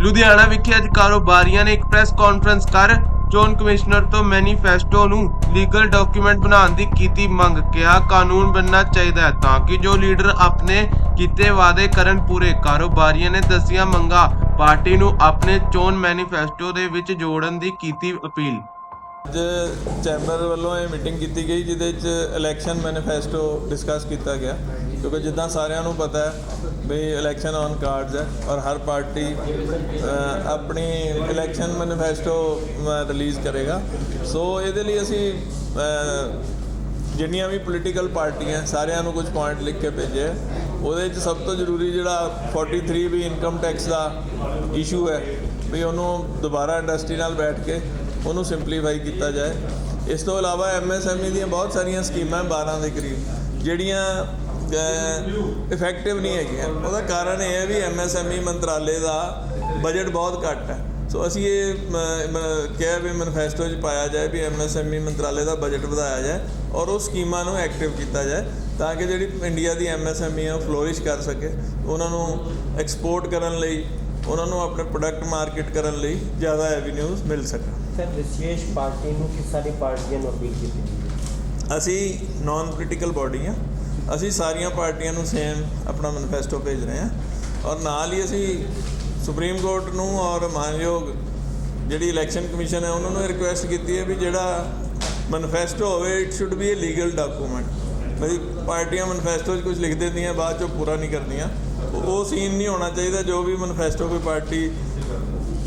ਲੁਧਿਆਣਾ ਵਿਖੇ ਅੱਜ ਕਾਰੋਬਾਰੀਆਂ ਨੇ ਇੱਕ ਪ੍ਰੈਸ ਕਾਨਫਰੰਸ ਕਰ ਚੋਣ ਕਮਿਸ਼ਨਰ ਤੋਂ ਮੈਨੀਫੈਸਟੋ ਨੂੰ ਲੀਗਲ ਡਾਕੂਮੈਂਟ ਬਣਾਉਣ ਦੀ ਕੀਤੀ ਮੰਗ ਕਿਹਾ। ਕਾਨੂੰਨ ਬਣਨਾ ਚਾਹੀਦਾ ਹੈ ਤਾਂ ਕਿ ਜੋ ਲੀਡਰ ਆਪਣੇ ਕੀਤੇ ਵਾਅਦੇ ਕਰਨ ਪੂਰੇ। ਕਾਰੋਬਾਰੀਆਂ ਨੇ ਦਸੀਆਂ ਮੰਗਾਂ। ਪਾਰਟੀ ਨੂੰ ਆਪਣੇ ਚੋਣ ਮੈਨੀਫੈਸਟੋ ਦੇ ਵਿੱਚ ਜੋੜਨ ਦੀ ਕੀਤੀ ਅਪੀਲ। ਅੱਜ ਚੈਂਬਰ ਵੱਲੋਂ ਇਹ ਮੀਟਿੰਗ ਕੀਤੀ ਗਈ, ਜਿਹਦੇ ਵਿੱਚ ਇਲੈਕਸ਼ਨ ਮੈਨੀਫੈਸਟੋ ਡਿਸਕਸ ਕੀਤਾ ਗਿਆ ਕਿਉਂਕਿ ਜਿੱਦਾਂ ਸਾਰਿਆਂ ਨੂੰ ਪਤਾ ਹੈ ਵੀ ਇਲੈਕਸ਼ਨ ਔਨ ਕਾਰਡਸ ਹੈ ਔਰ ਹਰ ਪਾਰਟੀ ਆਪਣੀ ਇਲੈਕਸ਼ਨ ਮੈਨੀਫੈਸਟੋ ਰਿਲੀਜ਼ ਕਰੇਗਾ ਸੋ ਇਹਦੇ ਲਈ ਅਸੀਂ ਜਿੰਨੀਆਂ ਵੀ ਪੋਲੀਟੀਕਲ ਪਾਰਟੀਆਂ ਸਾਰਿਆਂ ਨੂੰ ਕੁਝ ਪੁਆਇੰਟ ਲਿਖ ਕੇ ਭੇਜੇ ਹੈ। ਉਹਦੇ ਵਿੱਚ ਸਭ ਤੋਂ ਜ਼ਰੂਰੀ ਜਿਹੜਾ 43 ਵੀ ਇਨਕਮ ਟੈਕਸ ਦਾ ਇਸ਼ੂ ਹੈ ਵੀ ਉਹਨੂੰ ਦੁਬਾਰਾ ਇੰਡਸਟਰੀ ਨਾਲ ਬੈਠ ਕੇ ਉਹਨੂੰ ਸਿੰਪਲੀਫਾਈ ਕੀਤਾ ਜਾਏ। ਇਸ ਤੋਂ ਇਲਾਵਾ ਐਮਐਸਐਮਈ ਦੀਆਂ ਬਹੁਤ ਸਾਰੀਆਂ ਸਕੀਮਾਂ 12 ਦੇ ਕਰੀਬ, ਜਿਹੜੀਆਂ ਇਫੈਕਟਿਵ ਨਹੀਂ ਹੈਗੀਆਂ। ਉਹਦਾ ਕਾਰਨ ਇਹ ਹੈ ਵੀ ਐਮਐਸਐਮਈ ਮੰਤਰਾਲੇ ਦਾ ਬਜਟ ਬਹੁਤ ਘੱਟ ਹੈ। ਸੋ ਅਸੀਂ ਇਹ, ਮ- ਕਿਹਾ ਵੀ ਮੈਨੀਫੈਸਟੋ 'ਚ ਪਾਇਆ ਜਾਏ ਵੀ ਐਮਐਸਐਮਈ ਮੰਤਰਾਲੇ ਦਾ ਬਜਟ ਵਧਾਇਆ ਜਾਏ ਔਰ ਉਹ ਸਕੀਮਾਂ ਨੂੰ ਐਕਟਿਵ ਕੀਤਾ ਜਾਏ ਤਾਂ ਕਿ ਜਿਹੜੀ ਇੰਡੀਆ ਦੀ ਐਮਐਸਐਮਈ ਆ, ਉਹ ਫਲੋਰਿਸ਼ ਕਰ ਸਕੇ। ਉਹਨਾਂ ਨੂੰ ਐਕਸਪੋਰਟ ਕਰਨ ਲਈ, ਉਹਨਾਂ ਨੂੰ ਆਪਣੇ ਪ੍ਰੋਡਕਟ ਮਾਰਕੀਟ ਕਰਨ ਲਈ ਜ਼ਿਆਦਾ ਐਵੀਨਿਊਜ਼ ਮਿਲ ਸਕਣ। ਸਰ, ਵਿਸ਼ੇਸ਼ ਪਾਰਟੀ ਨੂੰ ਕਿਸ ਸਾਰੀ ਪਾਰਟੀਆਂ ਨੂੰ ਅਪੀਲ ਕੀਤੀ ਅਸੀਂ ਨਾਨ ਪੋਲੀਟੀਕਲ ਬਾਡੀ ਹਾਂ। ਅਸੀਂ ਸਾਰੀਆਂ ਪਾਰਟੀਆਂ ਨੂੰ ਸੇਮ ਆਪਣਾ ਮੈਨੀਫੈਸਟੋ ਭੇਜ ਰਹੇ ਹਾਂ। ਔਰ ਨਾਲ ਹੀ ਅਸੀਂ ਸੁਪਰੀਮ ਕੋਰਟ ਨੂੰ ਔਰ ਮਾਨਯੋਗ ਜਿਹੜੀ ਇਲੈਕਸ਼ਨ ਕਮਿਸ਼ਨ ਹੈ, ਉਹਨਾਂ ਨੂੰ ਰਿਕੁਐਸਟ ਕੀਤੀ ਹੈ ਵੀ ਜਿਹੜਾ ਮੈਨੀਫੈਸਟੋ ਹੋਵੇ it should be a legal document ਮੇਰੀ ਪਾਰਟੀਆਂ ਮੈਨੀਫੈਸਟੋ 'ਚ ਕੁਝ ਲਿਖ ਦਿੰਦੀਆਂ, ਬਾਅਦ 'ਚੋਂ ਪੂਰਾ ਨਹੀਂ ਕਰਦੀਆਂ ਉਹ ਸੀਨ ਨਹੀਂ ਹੋਣਾ ਚਾਹੀਦਾ, ਜੋ ਵੀ ਮੈਨੀਫੈਸਟੋ ਕੋਈ ਪਾਰਟੀ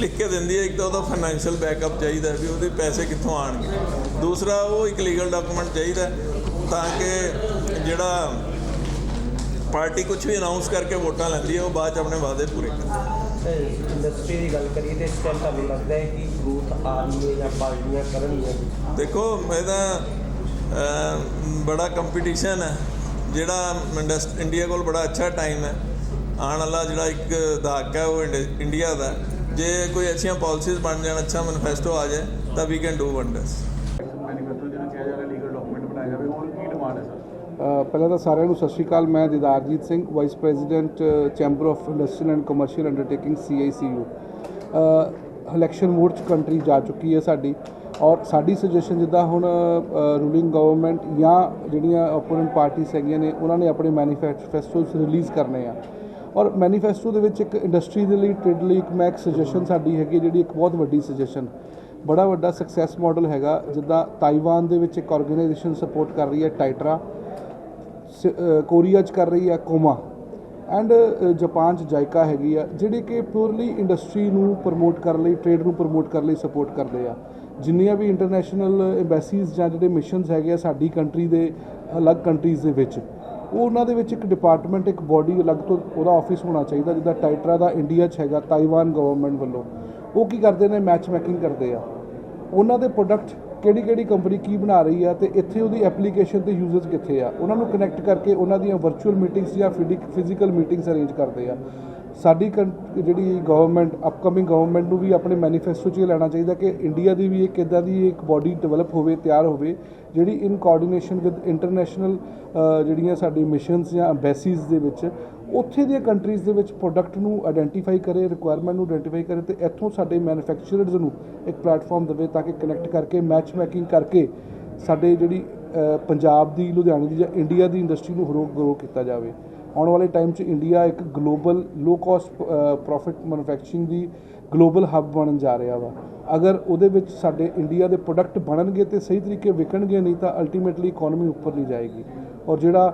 ਲਿਖ ਕੇ ਦਿੰਦੀ ਹੈ ਇੱਕ ਤਾਂ ਉਹਦਾ ਫਾਈਨੈਂਸ਼ੀਅਲ ਬੈਕਅਪ ਚਾਹੀਦਾ ਵੀ ਉਹਦੇ ਪੈਸੇ ਕਿੱਥੋਂ ਆਣਗੇ ਦੂਸਰਾ ਉਹ ਇੱਕ ਲੀਗਲ ਡਾਕੂਮੈਂਟ ਚਾਹੀਦਾ ਤਾਂ ਕਿ ਜਿਹੜਾ ਪਾਰਟੀ ਕੁਝ ਵੀ ਅਨਾਉਂਸ ਕਰਕੇ ਵੋਟਾਂ ਲੈਂਦੀ ਹੈ ਉਹ ਬਾਅਦ ਚ ਆਪਣੇ ਵਾਅਦੇ ਪੂਰੇ ਕਰੇ ਸਰ ਇੰਡਸਟਰੀ ਦੀ ਗੱਲ ਕਰੀਏ ਤੇ ਇਸ ਟਾਈਮ ਤੁਹਾਨੂੰ ਲੱਗਦਾ ਹੈ ਕਿ ਗਰੋਥ ਆ ਰਹੀ ਹੈ ਜਾਂ ਪਾਰਟੀਆਂ ਕਰਨਗੀਆਂ? ਦੇਖੋ ਇਹਦਾ ਬੜਾ ਕੰਪੀਟੀਸ਼ਨ ਹੈ ਜਿਹੜਾ ਇੰਡੀਆ ਕੋਲ ਬੜਾ ਅੱਛਾ ਟਾਈਮ ਹੈ ਆਉਣ ਵਾਲਾ ਜਿਹੜਾ ਇੱਕ ਦਹਾਕਾ ਹੈ ਉਹ ਇੰਡ- ਇੰਡੀਆ ਦਾ। ਜੇ ਕੋਈ ਅੱਛੀਆਂ ਪਾਲਿਸੀਜ਼ ਬਣ ਜਾਣ ਅੱਛਾ ਮੈਨੀਫੈਸਟੋ ਆ ਜਾਏ ਤਾਂ we can do wonders manifesto ਜਿਹਨੂੰ ਕਿਹਾ ਜਾ ਰਿਹਾ ਲੀਗਲ ਡਾਕੂਮੈਂਟ ਬਣਾਇਆ ਜਾਵੇ ਹੁਣ ਕੀ ਡਿਮਾਂਡ ਹੈ ਸਰ ਪਹਿਲਾਂ ਤਾਂ ਸਾਰਿਆਂ ਨੂੰ ਸਤਿ ਸ਼੍ਰੀ ਅਕਾਲ ਮੈਂ Didarjit Singh vice president chamber of industrial and commercial undertaking CICU election mode ਚ ਕੰਟਰੀ ਜਾ ਚੁੱਕੀ ਹੈ ਸਾਡੀ। ਔਰ ਸਾਡੀ ਸੁਜੈਸ਼ਨ ਜਿੱਦਾਂ ਹੁਣ ਰੂਲਿੰਗ ਗਵਰਨਮੈਂਟ ਜਾਂ ਜਿਹੜੀਆਂ ਓਪੋਨੈਂਟ ਪਾਰਟੀਆਂ ਹੈਗੀਆਂ ਨੇ ਉਹਨਾਂ ਨੇ ਆਪਣੇ ਮੈਨੀਫੈਸਟੋਸ ਰਿਲੀਜ਼ ਕਰਨੇ ਆ। ਔਰ ਮੈਨੀਫੈਸਟੋ ਦੇ ਵਿੱਚ ਇੱਕ ਇੰਡਸਟਰੀ ਦੇ ਲਈ ਟ੍ਰੇਡ ਲਈ ਇੱਕ ਮੈਂ ਇੱਕ ਸੁਜੈਸ਼ਨ ਸਾਡੀ ਹੈਗੀ ਹੈ, ਜਿਹੜੀ ਇੱਕ ਬਹੁਤ ਵੱਡੀ ਸੁਜੈਸ਼ਨ ਬੜਾ ਵੱਡਾ ਸਕਸੈਸ ਮਾਡਲ ਹੈਗਾ, ਜਿੱਦਾਂ ਤਾਈਵਾਨ ਦੇ ਵਿੱਚ ਇੱਕ ਆਰਗੇਨਾਈਜੇਸ਼ਨ ਸਪੋਰਟ ਕਰ ਰਹੀ ਹੈ ਟਾਈਟਰਾ ਸ- ਕੋਰੀਆ 'ਚ ਕਰ ਰਹੀ ਹੈ, ਕੋਮਾ। ਐਂਡ ਜਾਪਾਨ 'ਚ ਜਾਇਕਾ ਹੈਗੀ ਆ, ਜਿਹੜੇ ਕਿ ਪਿਓਰਲੀ ਇੰਡਸਟਰੀ ਨੂੰ ਪ੍ਰਮੋਟ ਕਰਨ ਲਈ ਟ੍ਰੇਡ ਨੂੰ ਪ੍ਰਮੋਟ ਕਰਨ ਲਈ ਸਪੋਰਟ ਕਰਦੇ ਆ। ਜਿੰਨੀਆਂ ਵੀ ਇੰਟਰਨੈਸ਼ਨਲ ਐਮਬੈਸੀਜ਼ ਜਾਂ ਜਿਹੜੇ ਮਿਸ਼ਨਸ ਹੈਗੇ ਆ ਸਾਡੀ ਕੰਟਰੀ ਦੇ, ਅਲੱਗ ਕੰਟਰੀਜ਼ ਦੇ ਵਿੱਚ। ਉਹ ਉਹਨਾਂ ਦੇ ਵਿੱਚ ਇੱਕ ਡਿਪਾਰਟਮੈਂਟ ਇੱਕ ਬਾਡੀ ਅਲੱਗ ਤੋਂ ਉਹਦਾ ਆਫਿਸ ਹੋਣਾ ਚਾਹੀਦਾ, ਜਿੱਦਾਂ ਟਾਈਟਰਾ ਦਾ ਇੰਡੀਆ 'ਚ ਹੈਗਾ ਤਾਈਵਾਨ ਗਵਰਨਮੈਂਟ ਵੱਲੋਂ। ਉਹ ਕੀ ਕਰਦੇ ਨੇ? ਮੈਚ ਮੈਕਿੰਗ ਕਰਦੇ ਆ। ਉਹਨਾਂ ਦੇ ਪ੍ਰੋਡਕਟ ਕਿਹੜੀ ਕਿਹੜੀ ਕੰਪਨੀ ਕੀ ਬਣਾ ਰਹੀ ਆ ਤੇ ਇੱਥੇ ਉਹਦੀ ਐਪਲੀਕੇਸ਼ਨ ਤੇ ਯੂਜ਼ਰਸ ਕਿੱਥੇ ਆ? ਉਹਨਾਂ ਨੂੰ ਕਨੈਕਟ ਕਰਕੇ ਉਹਨਾਂ ਦੀਆਂ ਵਰਚੁਅਲ ਮੀਟਿੰਗਸ ਜਾਂ ਫਿਜ਼ੀਕਲ ਮੀਟਿੰਗਸ ਅਰੇਂਜ ਕਰਦੇ ਆ। ਸਾਡੀ ਕੰ- ਜਿਹੜੀ ਗਵਰਨਮੈਂਟ ਅਪਕਮਿੰਗ ਗਵਰਨਮੈਂਟ ਨੂੰ ਵੀ ਆਪਣੇ ਮੈਨੀਫੈਸਟੋ 'ਚ ਇਹ ਲੈਣਾ ਚਾਹੀਦਾ ਕਿ ਇੰਡੀਆ ਦੀ ਵੀ ਇੱਕ ਇਦਾਂ ਦੀ ਇੱਕ ਬਾਡੀ ਡਿਵੈਲਪ ਹੋਵੇ, ਤਿਆਰ ਹੋਵੇ, ਜਿਹੜੀ ਇਨ ਕੋਆਰਡੀਨੇਸ਼ਨ ਵਿਦ ਇੰਟਰਨੈਸ਼ਨਲ ਜਿਹੜੀਆਂ ਸਾਡੀ ਮਿਸ਼ਨਸ ਜਾਂ ਐਮਬੈਸੀਜ਼ ਦੇ ਵਿੱਚ, ਉੱਥੇ ਦੀਆਂ ਕੰਟਰੀਜ਼ ਦੇ ਵਿੱਚ ਪ੍ਰੋਡਕਟ ਨੂੰ ਆਇਡੈਂਟੀਫਾਈ ਕਰੇ ਰਿਕੁਆਇਰਮੈਂਟ ਨੂੰ ਆਇਡੈਂਟੀਫਾਈ ਕਰੇ ਤੇ ਇੱਥੋਂ ਸਾਡੇ ਮੈਨੂਫੈਕਚਰਰਸ ਨੂੰ ਇੱਕ ਪਲੇਟਫਾਰਮ ਦੇਵੇ ਤਾਂ ਕਿ ਕਨੈਕਟ ਕਰਕੇ ਮੈਚ ਮੈਕਿੰਗ ਕਰਕੇ ਸਾਡੇ ਜਿਹੜੀ ਪੰਜਾਬ ਦੀ, ਲੁਧਿਆਣੇ ਦੀ ਜਾਂ ਇੰਡੀਆ ਦੀ ਇੰਡਸਟਰੀ ਨੂੰ ਗਰੋ ਗਰੋ ਕੀਤਾ ਜਾਵੇ। ਆਉਣ ਵਾਲੇ ਟਾਈਮ 'ਚ ਇੰਡੀਆ ਇੱਕ global low cost profit manufacturing ਦੀ ਗਲੋਬਲ ਹੱਬ ਬਣਨ ਜਾ ਰਿਹਾ ਵਾ। ਅਗਰ ਉਹਦੇ ਵਿੱਚ ਸਾਡੇ ਇੰਡੀਆ ਦੇ ਪ੍ਰੋਡਕਟ ਬਣਨਗੇ ਤੇ ਸਹੀ ਤਰੀਕੇ ਵਿਕਣਗੇ, ਨਹੀਂ ਤਾਂ ਅਲਟੀਮੇਟਲੀ ਇਕਨੋਮੀ ਉੱਪਰ ਨਹੀਂ ਜਾਏਗੀ। ਔਰ ਜਿਹੜਾ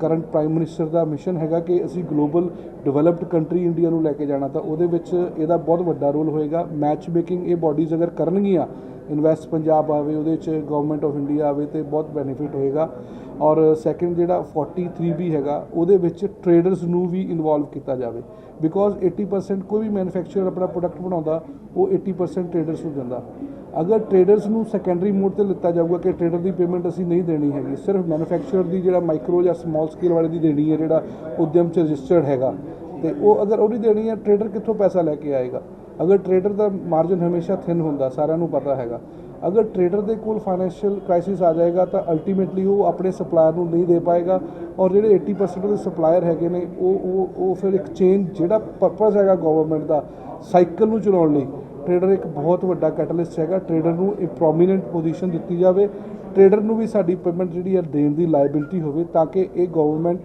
ਕਰੰਟ ਪ੍ਰਾਈਮ ਮਿਨਿਸਟਰ ਦਾ ਮਿਸ਼ਨ ਹੈਗਾ ਕਿ ਅਸੀਂ ਗਲੋਬਲ ਡਿਵੈਲਪਡ ਕੰਟਰੀ ਇੰਡੀਆ ਨੂੰ ਲੈ ਕੇ ਜਾਣਾ, ਤਾਂ ਉਹਦੇ ਵਿੱਚ ਇਹਦਾ ਬਹੁਤ ਵੱਡਾ ਰੋਲ ਹੋਏਗਾ। ਮੈਚ ਮੇਕਿੰਗ ਇਹ ਬਾਡੀਜ਼ ਅਗਰ ਕਰਨਗੀਆਂ ਇਨਵੈਸਟ ਪੰਜਾਬ ਆਵੇ, ਉਹਦੇ 'ਚ ਗਵਰਨਮੈਂਟ ਆਫ ਇੰਡੀਆ ਆਵੇ ਤੇ ਬਹੁਤ ਬੈਨੀਫਿਟ ਹੋਏਗਾ। ਔਰ ਸੈਕੰਡ ਜਿਹੜਾ 43 ਵੀ ਹੈਗਾ, ਉਹਦੇ ਵਿੱਚ ਟ੍ਰੇਡਰਸ ਨੂੰ ਵੀ ਇਨਵੋਲਵ ਕੀਤਾ ਜਾਵੇ। ਬਿਕੋਜ਼ 80% ਕੋਈ ਵੀ ਮੈਨੂਫੈਕਚਰਰ ਆਪਣਾ ਪ੍ਰੋਡਕਟ ਬਣਾਉਂਦਾ, ਉਹ 80% ਟ੍ਰੇਡਰਸ ਨੂੰ ਦਿੰਦਾ। ਅਗਰ ਟ੍ਰੇਡਰਸ ਨੂੰ ਸੈਕੰਡਰੀ ਮੋਡ ਤੇ ਲਿੱਤਾ ਜਾਊਗਾ ਕਿ ਟ੍ਰੇਡਰ ਦੀ ਪੇਮੈਂਟ ਅਸੀਂ ਨਹੀਂ ਦੇਣੀ ਹੈਗੀ, ਸਿਰਫ ਮੈਨੂਫੈਕਚਰਰ ਦੀ ਜਿਹੜਾ ਮਾਈਕਰੋ ਜਾਂ ਸਮਾਲ ਸਕੇਲ ਵਾਲੇ ਦੀ ਦੇਣੀ ਹੈ, ਜਿਹੜਾ ਉਦਯਮ ਚ ਰਜਿਸਟਰਡ ਹੈਗਾ। ਤੇ ਉਹ ਅਗਰ ਉਹਦੀ ਦੇਣੀ ਹੈ ਟ੍ਰੇਡਰ ਕਿੱਥੋਂ ਪੈਸਾ ਲੈ ਕੇ ਆਏਗਾ? ਅਗਰ ਟ੍ਰੇਡਰ ਦਾ ਮਾਰਜਨ ਹਮੇਸ਼ਾ ਥਿਨ ਹੁੰਦਾ, ਸਾਰਿਆਂ ਨੂੰ ਪਤਾ ਹੈਗਾ। ਅਗਰ ਟਰੇਡਰ ਦੇ ਕੋਲ ਫਾਈਨੈਂਸ਼ੀਅਲ ਕ੍ਰਾਈਸਿਸ ਆ ਜਾਏਗਾ, ਤਾਂ ਅਲਟੀਮੇਟਲੀ ਉਹ ਆਪਣੇ ਸਪਲਾਇਰ ਨੂੰ ਨਹੀਂ ਦੇ ਪਾਏਗਾ ਔਰ ਜਿਹੜੇ 80% ਦੇ ਸਪਲਾਇਰ ਹੈਗੇ ਨੇ, ਉਹ ਉਹ ਉਹ ਫਿਰ ਇੱਕ ਚੇਨ ਜਿਹੜਾ ਪਰਪਸ ਹੈਗਾ ਗਵਰਨਮੈਂਟ ਦਾ ਸਾਈਕਲ ਨੂੰ ਚਲਾਉਣ ਲਈ ਟਰੇਡਰ ਇੱਕ ਬਹੁਤ ਵੱਡਾ ਕੈਟਲਿਸਟ ਹੈਗਾ। ਟਰੇਡਰ ਨੂੰ ਇੱਕ ਪ੍ਰੋਮੀਨੈਂਟ ਪੋਜੀਸ਼ਨ ਦਿੱਤੀ ਜਾਵੇ। ਟਰੇਡਰ ਨੂੰ ਵੀ ਸਾਡੀ ਪੇਮੈਂਟ ਜਿਹੜੀ ਹੈ, ਦੇਣ ਦੀ ਲਾਇਬਿਲਿਟੀ ਹੋਵੇ, ਤਾਂ ਕਿ ਇਹ ਗਵਰਨਮੈਂਟ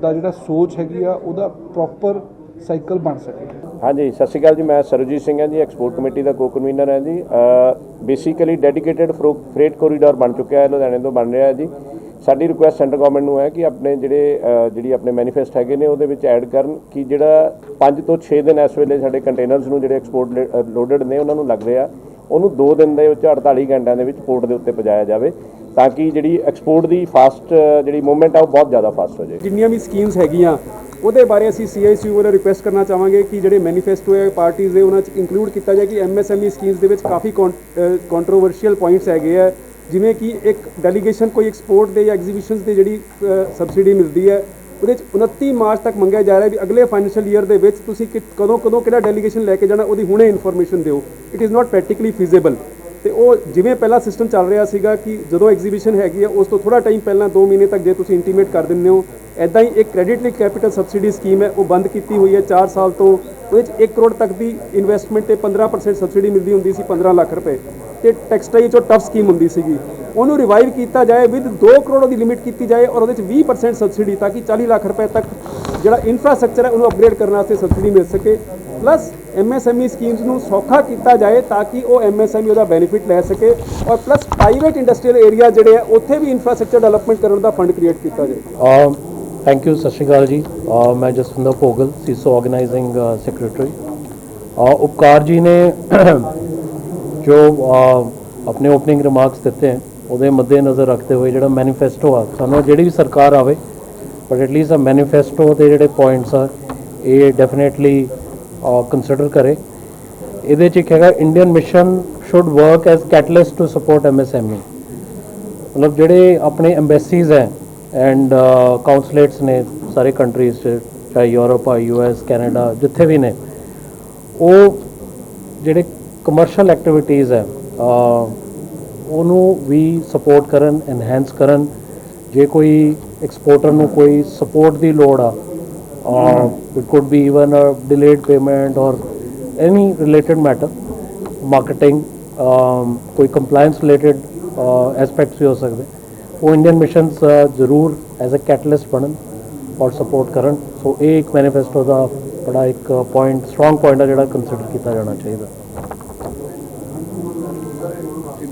ਦਾ ਜਿਹੜਾ ਸੋਚ ਹੈਗੀ ਆ, ਉਹਦਾ ਪ੍ਰੋਪਰ ਸਾਈਕਲ ਬਣ ਸਕੇ। ਹਾਂਜੀ ਸਤਿ ਸ਼੍ਰੀ ਅਕਾਲ ਜੀ ਮੈਂ ਸਰਜੀਤ ਸਿੰਘ ਹਾਂ ਜੀ ਐਕਸਪੋਰਟ ਕਮੇਟੀ ਦਾ ਕੋ ਕਨਵੀਨਰ ਹਾਂ ਜੀ। ਬੇਸਿਕਲੀ ਡੈਡੀਕੇਟਿਡ ਫਰੇਟ ਕੋਰੀਡੋਰ ਬਣ ਚੁੱਕਿਆ ਹੈ ਲੁਧਿਆਣੇ ਤੋਂ ਬਣ ਰਿਹਾ ਹੈ ਜੀ। ਸਾਡੀ ਰਿਕੁਐਸਟ ਸੈਂਟਰ ਗਵਰਨਮੈਂਟ ਨੂੰ ਹੈ ਕਿ ਆਪਣੇ ਜਿਹੜੇ ਜਿਹੜੀ ਆਪਣੇ ਮੈਨੀਫੈਸਟ ਹੈਗੇ ਨੇ ਉਹਦੇ ਵਿੱਚ ਐਡ ਕਰਨ ਕਿ ਜਿਹੜਾ 5 ਤੋਂ 6 ਦਿਨ ਇਸ ਵੇਲੇ ਸਾਡੇ ਕੰਟੇਨਰਸ ਨੂੰ ਜਿਹੜੇ ਐਕਸਪੋਰਟ ਲੋਡਡ ਨੇ ਉਹਨਾਂ ਨੂੰ ਲੱਗ ਰਿਹਾ। ਉਹਨੂੰ 2 ਦਿਨ ਦੇ ਵਿੱਚ 48 ਘੰਟਿਆਂ ਦੇ ਵਿੱਚ ਪੋਰਟ ਦੇ ਉੱਤੇ ਪਹੁੰਚਾਇਆ ਜਾਵੇ ਤਾਂ ਕਿ ਜਿਹੜੀ ਐਕਸਪੋਰਟ ਦੀ ਫਾਸਟ ਜਿਹੜੀ ਮੂਵਮੈਂਟ ਆ ਉਹ ਬਹੁਤ ਜ਼ਿਆਦਾ ਫਾਸਟ ਹੋ ਜਾਏ। ਜਿੰਨੀਆਂ ਵੀ ਸਕੀਮਸ ਹੈਗੀਆਂ ਉਹਦੇ ਬਾਰੇ ਅਸੀਂ ਸੀਆਈਸੀਯੂ ਵੱਲੋਂ ਰਿਕੁਐਸਟ ਕਰਨਾ ਚਾਹਾਂਗੇ ਕਿ ਜਿਹੜੇ ਮੈਨੀਫੈਸਟੋ ਹੈ ਪਾਰਟੀਆਂ ਦੇ ਉਹਨਾਂ 'ਚ ਇਨਕਲੂਡ ਕੀਤਾ ਜਾਏ ਕਿ ਐਮਐਸਐਮਈ ਸਕੀਮਸ ਦੇ ਵਿੱਚ ਕਾਫੀ ਕੰਟਰੋਵਰਸ਼ੀਅਲ ਪੁਆਇੰਟਸ ਹੈਗੇ ਆ। ਜਿਵੇਂ ਕਿ ਇੱਕ ਡੈਲੀਗੇਸ਼ਨ ਕੋਈ ਐਕਸਪੋਰਟ ਦੇ ਜਾਂ ਐਗਜ਼ੀਬਿਸ਼ਨਸ ਦੇ ਜਿਹੜੀ ਸਬਸਿਡੀ ਮਿਲਦੀ ਹੈ, ਉਹਦੇ 'ਚ 29 ਮਾਰਚ ਤੱਕ ਮੰਗਿਆ ਜਾ ਰਿਹਾ ਵੀ ਅਗਲੇ ਫਾਈਨੈਂਸ਼ੀਅਲ ਈਅਰ ਦੇ ਵਿੱਚ ਤੁਸੀਂ ਕਿ- ਕਦੋਂ ਕਦੋਂ ਕਿਹੜਾ ਡੈਲੀਗੇਸ਼ਨ ਲੈ ਕੇ ਜਾਣਾ, ਉਹਦੀ ਹੁਣੇ ਇਨਫੋਰਮੇਸ਼ਨ ਦਿਓ। It is not practically feasible ਤੇ ਉਹ ਜਿਵੇਂ ਪਹਿਲਾਂ ਸਿਸਟਮ ਚੱਲ ਰਿਹਾ ਸੀਗਾ ਕਿ ਜਦੋਂ ਐਗਜ਼ੀਬਿਸ਼ਨ ਹੈਗੀ ਆ, ਉਸ ਤੋਂ ਥੋੜਾ ਟਾਈਮ ਪਹਿਲਾਂ 2 ਮਹੀਨੇ ਤੱਕ ਜੇ ਤੁਸੀਂ ਇੰਟੀਮੇਟ ਕਰ ਦਿੰਦੇ ਹੋ ਐਦਾਂ ਹੀ ਇੱਕ ਕ੍ਰੈਡਿਟ ਲਈ ਕੈਪੀਟਲ ਸਬਸਿਡੀ ਸਕੀਮ ਹੈ, ਉਹ ਬੰਦ ਕੀਤੀ ਹੋਈ ਹੈ 4 ਸਾਲ ਤੋਂ, ਉਹਦੇ ਵਿੱਚ 1 ਕਰੋੜ ਤੱਕ ਦੀ ਇਨਵੈਸਟਮੈਂਟ ਤੇ 15% ਸਬਸਿਡੀ ਮਿਲਦੀ ਹੁੰਦੀ ਸੀ 15 ਲੱਖ ਰੁਪਏ। ਤੇ ਟੈਕਸਟਾਈਲ ਚੋਂ ਟਫ ਸਕੀਮ ਹੁੰਦੀ ਸੀਗੀ। ਉਹਨੂੰ ਰਿਵਾਈਵ ਕੀਤਾ ਜਾਏ ਵਿਦ 2 ਕਰੋੜ ਦੀ ਲਿਮਿਟ ਕੀਤੀ ਜਾਏ ਔਰ ਉਹਦੇ ਵਿੱਚ 20% ਸਬਸਿਡੀ ਤਾਂ ਕਿ 40 ਲੱਖ ਰੁਪਏ ਤੱਕ ਜਿਹੜਾ ਇਨਫਰਾਸਟ੍ਰਕਚਰ ਹੈ ਉਹਨੂੰ ਅਪਗ੍ਰੇਡ ਕਰਨ ਵਾਸਤੇ ਸਬਸਿਡੀ ਮਿਲ ਸਕੇ। ਪਲੱਸ ਐਮਐਸਐਮਈ ਸਕੀਮਸ ਨੂੰ ਸੌਖਾ ਕੀਤਾ ਜਾਏ ਤਾਂ ਕਿ ਉਹ ਐਮਐਸਐਮਈ ਉਹਦਾ ਬੈਨੀਫਿਟ ਲੈ ਸਕੇ ਔਰ ਪਲੱਸ ਪ੍ਰਾਈਵੇਟ ਇੰਡਸਟਰੀਅਲ ਏਰੀਆ ਜਿਹੜੇ ਆ ਉੱਥੇ ਵੀ ਇਨਫਰਾਸਟ੍ਰਕਚਰ ਡਿਵੈਲਪਮੈਂਟ ਕਰਨ ਦਾ ਫੰਡ ਕ੍ਰੀਏਟ ਕੀਤਾ ਜਾਏ। ਥੈਂਕ ਯੂ ਸਤਿ ਸ਼੍ਰੀ ਅਕਾਲ ਜੀ। ਮੈਂ ਜਸਵਿੰਦਰ ਭੋਗਲ ਸੀਸੋ ਆਰਗੇਨਾਈਜ਼ਿੰਗ ਸੈਕਟਰੀ ਉਪਕਾਰ ਜੀ ਨੇ ਜੋ ਅਹ, ਆਪਣੇ ਓਪਨਿੰਗ ਰਿਮਾਰਕਸ ਦਿੱਤੇ ਹੈ ਉਹਦੇ ਮੱਦੇ ਨਜ਼ਰ ਰੱਖਦੇ ਹੋਏ ਜਿਹੜਾ ਮੈਨੀਫੈਸਟੋ ਆ, ਸਾਨੂੰ ਜਿਹੜੀ ਵੀ ਸਰਕਾਰ ਆਵੇ ਬਟ ਐਟਲੀਸਟ ਆ ਮੈਨੀਫੈਸਟੋ ਦੇ ਜਿਹੜੇ ਪੁਆਇੰਟਸ ਆ, ਇਹ ਡੈਫੀਨਿਟਲੀ ਕੰਸੀਡਰ ਕਰੇ। ਇਹਦੇ ਚ ਇੱਕ ਹੈਗਾ Indian mission should work as catalyst to support MSME ਮਤਲਬ ਜਿਹੜੇ ਆਪਣੇ ਐਮਬੈਸੀਜ਼ ਹੈ ਐਂਡ ਕਾਉਂਸਲੇਟਸ ਨੇ ਸਾਰੇ ਕੰਟਰੀਜ਼ 'ਚ, ਚਾਹੇ ਯੂਰਪ ਆ ਯੂਐਸ ਕੈਨੇਡਾ ਜਿੱਥੇ ਵੀ ਨੇ, ਉਹ ਜਿਹੜੇ ਕਮਰਸ਼ੀਅਲ ਐਕਟੀਵਿਟੀਜ਼ ਹੈ ਉਹਨੂੰ ਵੀ ਸਪੋਰਟ ਕਰਨ ਐਨਹਾਂਸ ਕਰਨ। ਜੇ ਕੋਈ ਐਕਸਪੋਰਟਰ ਨੂੰ ਕੋਈ ਸਪੋਰਟ ਦੀ ਲੋੜ ਆ it could be even a delayed payment ਔਰ ਐਨੀ ਰਿਲੇਟਡ ਮੈਟਰ ਮਾਰਕੀਟਿੰਗ ਕੋਈ ਕੰਪਲਾਈਂਸ ਰਿਲੇਟਡ ਐਸਪੈਕਟਸ ਵੀ ਹੋ ਸਕਦੇ। ਉਹ ਇੰਡੀਅਨ ਮਿਸ਼ਨਸ uh, ਜ਼ਰੂਰ ਐਜ਼ ਅ ਕੈਟਲਿਸਟ ਬਣਨ ਔਰ ਸਪੋਰਟ ਕਰਨ। ਸੋ ਇਹ ਇੱਕ ਮੈਨੀਫੈਸਟੋ ਦਾ ਬੜਾ ਇੱਕ ਪੁਆਇੰਟ ਸਟਰੋਂਗ ਪੁਆਇੰਟ ਆ ਜਿਹੜਾ ਕੰਸੀਡਰ ਕੀਤਾ ਜਾਣਾ ਚਾਹੀਦਾ ਇੰਡਸਟਰੀ ਰਿਗਾਰਡਿੰਗ ਲੋਕਲ ਇੰਡਸਟਰੀ ਕਰਕੇ ਵੀ ਰੱਖੀ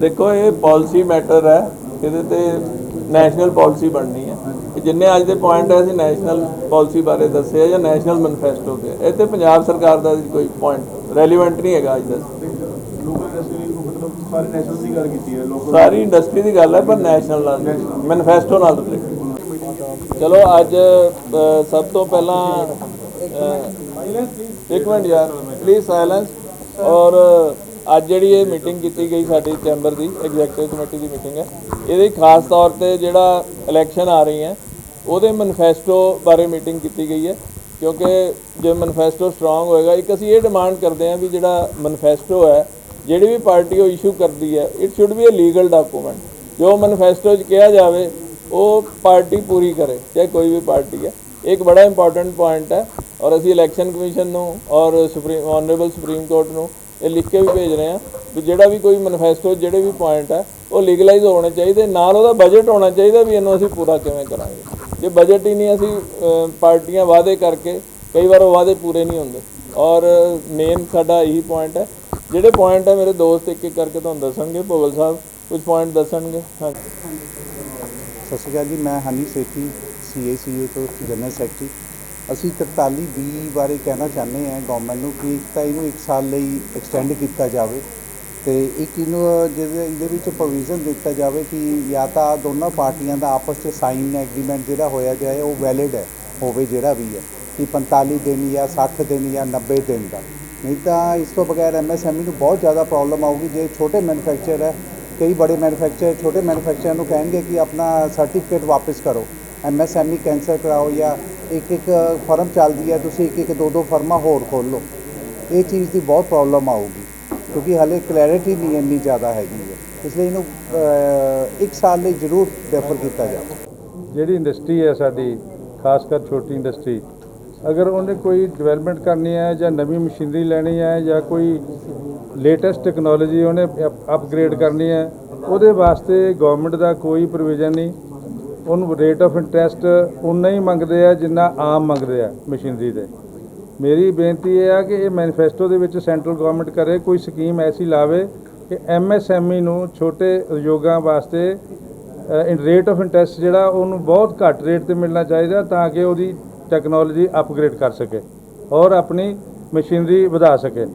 ਦੇਖੋ ਇਹ ਪਾਲਿਸੀ ਮੈਟਰ ਹੈ। ਇਹਦੇ ਤੇ ਨੈਸ਼ਨਲ ਪਾਲਿਸੀ ਬਣਨੀ ਹੈ। ਜਿੰਨੇ ਅੱਜ ਦੇ ਪੁਆਇੰਟ ਹੈ ਅਸੀਂ ਨੈਸ਼ਨਲ ਪਾਲਿਸੀ ਬਾਰੇ ਦੱਸੇ ਆ ਜਾਂ ਨੈਸ਼ਨਲ ਮੈਨੀਫੈਸਟੋ ਤੇ ਇਹ ਤੇ ਪੰਜਾਬ ਸਰਕਾਰ ਦਾ ਕੋਈ ਪੁਆਇੰਟ ਰੈਲੀਵੈਂਟ ਨਹੀਂ ਹੈਗਾ ਅੱਜ ਦਾ ਲੋਕਲ ਇੰਡਸਟਰੀ ਮਤਲਬ ਸਾਰੇ ਨੈਸ਼ਨਲ ਦੀ ਗੱਲ ਕੀਤੀ ਹੈ ਲੋਕਲ ਸਾਰੀ ਇੰਡਸਟਰੀ ਦੀ ਗੱਲ ਹੈ ਪਰ ਨੈਸ਼ਨਲ ਨਾਲ ਮੈਨੀਫੈਸਟੋ ਨਾਲ ਰਿਲੇਟਡ ਚਲੋ ਅੱਜ ਸਭ ਤੋਂ ਪਹਿਲਾਂ ਇੱਕ ਮਿੰਟ ਯਾਰ ਪਲੀਜ਼ ਸਾਇਲੈਂਸ ਔਰ ਅੱਜ ਜਿਹੜੀ ਇਹ ਮੀਟਿੰਗ ਕੀਤੀ ਗਈ ਸਾਡੀ ਚੈਂਬਰ ਦੀ ਐਗਜ਼ੈਕਟਿਵ ਕਮੇਟੀ ਦੀ ਮੀਟਿੰਗ ਹੈ, ਇਹਦੇ ਖਾਸ ਤੌਰ ਤੇ ਜਿਹੜਾ ਇਲੈਕਸ਼ਨ ਆ ਰਹੀ ਹੈ, ਉਹਦੇ ਮੈਨੀਫੈਸਟੋ ਬਾਰੇ ਮੀਟਿੰਗ ਕੀਤੀ ਗਈ ਹੈ, ਕਿਉਂਕਿ ਜੇ ਮੈਨੀਫੈਸਟੋ ਸਟਰੋਂਗ ਹੋਏਗਾ, ਇੱਕ ਅਸੀਂ ਇਹ ਡਿਮਾਂਡ ਕਰਦੇ ਹਾਂ ਵੀ ਜਿਹੜਾ ਮੈਨੀਫੈਸਟੋ ਹੈ, ਜਿਹੜੀ ਵੀ ਪਾਰਟੀ ਉਹ ਇਸ਼ੂ ਕਰਦੀ ਹੈ it should be a legal document ਜੋ ਮੈਨੀਫੈਸਟੋ 'ਚ ਕਿਹਾ ਜਾਵੇ, ਉਹ ਪਾਰਟੀ ਪੂਰੀ ਕਰੇ, ਚਾਹੇ ਕੋਈ ਵੀ ਪਾਰਟੀ ਹੈ। ਇਹ ਇੱਕ ਬੜਾ ਇੰਪੋਰਟੈਂਟ ਪੁਆਇੰਟ ਹੈ ਔਰ ਅਸੀਂ ਇਲੈਕਸ਼ਨ ਕਮਿਸ਼ਨ ਨੂੰ ਔਰ ਸੁਪਰੀਮ ਆਨਰੇਬਲ ਸੁਪਰੀਮ ਕੋਰਟ ਨੂੰ ਇਹ ਲਿਖ ਕੇ ਵੀ ਭੇਜ ਰਹੇ ਹਾਂ ਵੀ ਜਿਹੜਾ ਵੀ ਕੋਈ ਮੈਨੀਫੈਸਟੋ ਜਿਹੜੇ ਵੀ ਪੁਆਇੰਟ ਹੈ, ਉਹ ਲੀਗਲਾਈਜ਼ ਹੋਣੇ ਚਾਹੀਦੇ, ਨਾਲ ਉਹਦਾ ਬਜਟ ਹੋਣਾ ਚਾਹੀਦਾ ਵੀ ਇਹਨੂੰ ਅਸੀਂ ਪੂਰਾ ਕਿਵੇਂ ਕਰਾਂਗੇ। ਜੇ ਬਜਟ ਹੀ ਨਹੀਂ ਅਸੀਂ ਪਾਰਟੀਆਂ ਵਾਅਦੇ ਕਰਕੇ, ਕਈ ਵਾਰ ਉਹ ਵਾਅਦੇ ਪੂਰੇ ਨਹੀਂ ਹੁੰਦੇ। ਔਰ ਮੇਨ ਸਾਡਾ ਇਹੀ ਪੁਆਇੰਟ ਹੈ, ਜਿਹੜੇ ਪੁਆਇੰਟ ਹੈ ਮੇਰੇ ਦੋਸਤ ਇੱਕ ਇੱਕ ਕਰਕੇ ਤੁਹਾਨੂੰ ਦੱਸਣਗੇ, ਭੋਗਲ ਸਾਹਿਬ, ਕੁਝ ਪੁਆਇੰਟ ਦੱਸਣਗੇ? ਹਾਂਜੀ ਸਤਿ ਸ਼੍ਰੀ ਅਕਾਲ ਜੀ, ਮੈਂ ਹਨੀ ਸੇਠੀ ਸੀਏਸੀਯੂ ਤੋਂ ਜਨਰਲ ਸੈਕਟਰੀ ਅਸੀਂ 43 ਬੀ ਬਾਰੇ ਕਹਿਣਾ ਚਾਹੁੰਦੇ ਹਾਂ ਗਵਰਨਮੈਂਟ ਨੂੰ ਕਿ ਇੱਕ ਤਾਂ ਇਹਨੂੰ 1 ਸਾਲ ਲਈ ਐਕਸਟੈਂਡ ਕੀਤਾ ਜਾਵੇ ਤੇ ਇੱਕ ਇਹਨੂੰ ਜਿਹਦੇ ਇਹਦੇ ਵਿੱਚ ਪ੍ਰੋਵੀਜ਼ਨ ਦਿੱਤਾ ਜਾਵੇ ਕਿ ਜਾਂ ਤਾਂ ਦੋਨਾਂ ਪਾਰਟੀਆਂ ਦਾ ਆਪਸ 'ਚ ਸਾਈਨ ਐਗਰੀਮੈਂਟ ਜਿਹੜਾ ਹੋਇਆ ਜਾਏ ਉਹ ਵੈਲਿਡ ਹੈ, ਹੋਵੇ ਜਿਹੜਾ ਵੀ ਹੈ, ਕਿ 45 ਦਿਨ ਜਾਂ 60 ਦਿਨ ਜਾਂ 90 ਦਿਨ ਦਾ। ਨਹੀਂ ਤਾਂ ਇਸ ਤੋਂ ਬਗੈਰ ਐਮਐਸਐਮਈ ਨੂੰ ਬਹੁਤ ਜ਼ਿਆਦਾ ਪ੍ਰੋਬਲਮ ਆਊਗੀ, ਜੇ ਛੋਟੇ ਮੈਨੂਫੈਕਚਰ ਹੈ, ਕਈ ਬੜੇ ਮੈਨੂਫੈਕਚਰ ਛੋਟੇ ਮੈਨੂਫੈਕਚਰ ਨੂੰ ਕਹਿਣਗੇ ਕਿ ਆਪਣਾ ਸਰਟੀਫਿਕੇਟ ਵਾਪਸ ਕਰੋ ਐਮਐਸਐਮਈ ਕੈਂਸਲ ਕਰਾਓ ਜਾਂ ਇੱਕ ਇੱਕ ਫਰਮ ਚੱਲਦੀ ਹੈ, ਤੁਸੀਂ ਇੱਕ ਇੱਕ ਦੋ ਦੋ ਫਰਮਾਂ ਹੋਰ ਖੋਲ ਲਓ ਇਹ ਚੀਜ਼ ਦੀ ਬਹੁਤ ਪ੍ਰੋਬਲਮ ਆਊਗੀ, ਕਿਉਂਕਿ ਹਾਲੇ ਕਲੈਰਿਟੀ ਨਹੀਂ ਇੰਨੀ ਜ਼ਿਆਦਾ ਹੈਗੀ ਹੈ। ਇਸ ਲਈ ਇਹਨੂੰ ਇੱਕ ਸਾਲ ਲਈ ਜ਼ਰੂਰ ਰੈਫਰ ਕੀਤਾ ਜਾਵੇ। ਜਿਹੜੀ ਇੰਡਸਟਰੀ ਹੈ ਸਾਡੀ, ਖਾਸ ਕਰ ਛੋਟੀ ਇੰਡਸਟਰੀ ਅਗਰ ਉਹਨੇ ਕੋਈ ਡਿਵੈਲਪਮੈਂਟ ਕਰਨੀ ਹੈ ਜਾਂ ਨਵੀਂ ਮਸ਼ੀਨਰੀ ਲੈਣੀ ਹੈ ਜਾਂ ਕੋਈ ਲੇਟੈਸਟ ਟੈਕਨੋਲੋਜੀ ਉਹਨੇ ਅਪਗ੍ਰੇਡ ਕਰਨੀ ਹੈ, ਉਹਦੇ ਵਾਸਤੇ ਗਵਰਨਮੈਂਟ ਦਾ ਕੋਈ ਪ੍ਰੋਵੀਜ਼ਨ ਨਹੀਂ। ਉਹਨੂੰ ਰੇਟ ਆਫ ਇੰਟਰਸਟ ਉਨਾ ਹੀ ਮੰਗਦੇ ਆ ਜਿੰਨਾ ਆਮ ਮੰਗਦੇ ਆ ਮਸ਼ੀਨਰੀ ਦੇ। ਮੇਰੀ ਬੇਨਤੀ ਇਹ ਆ ਕਿ ਇਹ ਮੈਨੀਫੈਸਟੋ ਦੇ ਵਿੱਚ ਸੈਂਟਰਲ ਗਵਰਨਮੈਂਟ ਕਰੇ, ਕੋਈ ਸਕੀਮ ਐਸੀ ਲਾਵੇ ਕਿ ਐਮਐਸਐਮਈ ਨੂੰ ਛੋਟੇ ਉਦਯੋਗਾਂ ਵਾਸਤੇ ਰੇਟ ਆਫ ਇੰਟਰਸਟ ਜਿਹੜਾ ਉਹਨੂੰ ਬਹੁਤ ਘੱਟ ਰੇਟ ਤੇ ਮਿਲਣਾ ਚਾਹੀਦਾ ਤਾਂ ਕਿ ਉਹਦੀ ਟੈਕਨੋਲੋਜੀ ਅਪਗ੍ਰੇਡ ਕਰ ਸਕੇ ਔਰ ਆਪਣੀ ਮਸ਼ੀਨਰੀ ਵਧਾ ਸਕੇ।